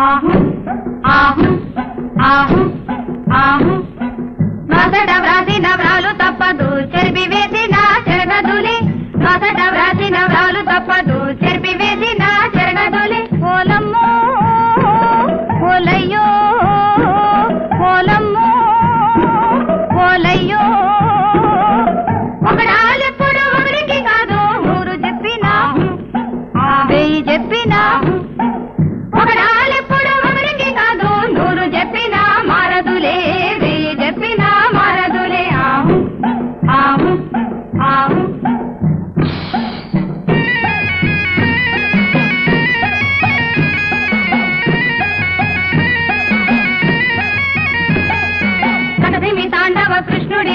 ఆహు ఆహు ఆహు ఆహు. వ్రాసిన వ్రాలు తప్పదు చెరిపి వేసిన చెరగదులి మొదట వ్రాసిన వ్రాలు తప్పదు చెరిపి వేసిన చెరగదులి ఓలమ్మో ఓలయ్యో ఓలమ్మో ఓలయ్యో. ఒకడాలెప్పుడు ఒకరికి కాదు నూరు చెప్పినా. వెయ్యి చెప్పినా.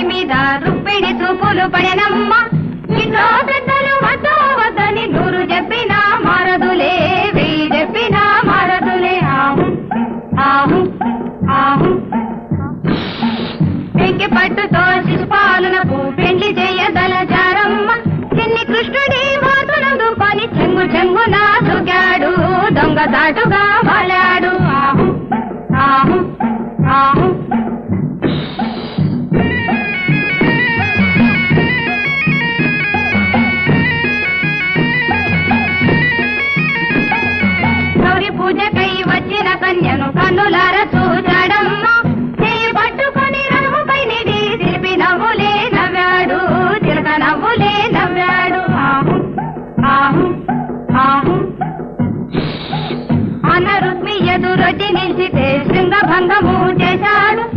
మీద రుప్పిడి చూపులు పడెనమ్మ. ఇంట్లో పెద్దలు వద్దో వద్దని నూరు చెప్పినా మారదులే వెయ్యి చెప్పినా మారదులే. ఆహు ఆహు ఆహు. పెంకి పట్టుతో శిశుపాలునకు పెండ్లి చేయదలచారమ్మ చిన్ని కృష్ణుడి మాతులందు పని చెంగు చెంగున దూకాడు దొంగ దాటుగా కన్యను కన్నులార చూచాడమ్మ. చేయి పట్టుకొని రథముపై నిడి తిరిపి నవ్వులే నవ్వాడు చిలక నవ్వులే నవ్వాడు. ఆహు ఆహు ఆహు. అన్న రుక్మి ఎదురొచ్చి నిలిచితే శృంగభంగము చేశాడు.